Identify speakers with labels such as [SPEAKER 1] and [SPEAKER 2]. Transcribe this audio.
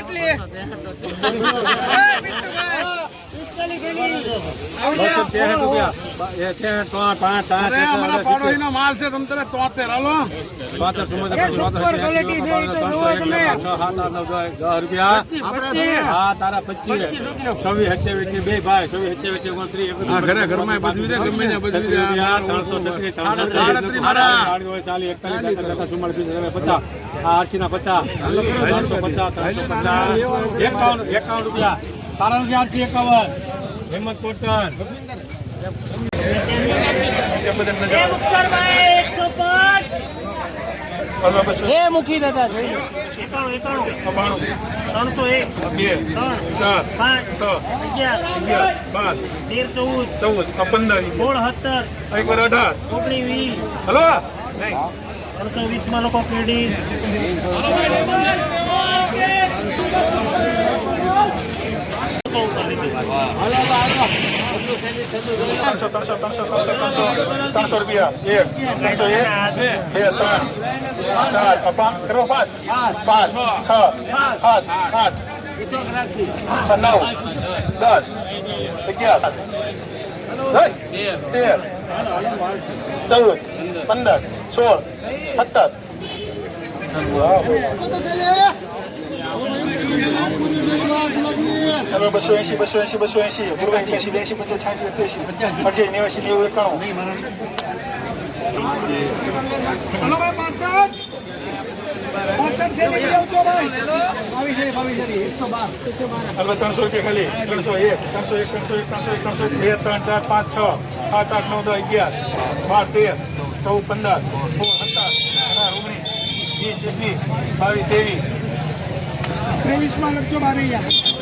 [SPEAKER 1] ભલે પચીસ પચાસ આ આરસી ના પચાસ ત્રણસો પચાસ ત્રણસો પચાસ. એકાવન એકાવન રૂપિયા. તારા રૂપિયા આરસી એકાવન. હેમંત કોટન
[SPEAKER 2] એ મૂકી દેતા જોઈએ એકાણું એકાણું. ત્રણસો એક. બે ત્રણ પાંચ અગિયાર અગિયાર
[SPEAKER 3] બાર
[SPEAKER 2] તેર ચૌદ
[SPEAKER 3] ચૌદ પંદર.
[SPEAKER 2] સોળ સત્તર
[SPEAKER 3] એકવાર અઢાર.
[SPEAKER 2] ઓગણી વીસ.
[SPEAKER 3] હલો?
[SPEAKER 2] ત્રણસો વીસમાં લોકો પેઢી
[SPEAKER 3] ત્રણસો ત્રણસો ત્રણસો ત્રણસો ત્રણસો ત્રણસો રૂપિયા. એક, ત્રણસો એક, બે, ત્રણ, ચાર, પાંચ પાંચ છ, સાત, આઠ, નવ, દસ, અગિયાર તેર, ચૌદ, પંદર, સોળ, સત્તર. હવે બસો એસી બસો એસી બસો એસી પૂર્વ એક્યાસી બ્યાસી પચાસ છ્યાસી એક્યાસી અઠ્યાસી નેવાસી નેવું એકાણું ત્રણસો રૂપિયા ખાલી ત્રણસો એક ત્રણસો એક ત્રણસો એક ત્રણસો એક ત્રણસો બે ત્રણ ચાર પાંચ છ સાત આઠ નવ દસ અગિયાર બાર તેર ચૌદ પંદર સોળ સત્તર અઢાર ઓગણીસ વીસ એકવીસ બાવીસ ત્રેવીસ
[SPEAKER 4] ત્રેવીસમાં લખજો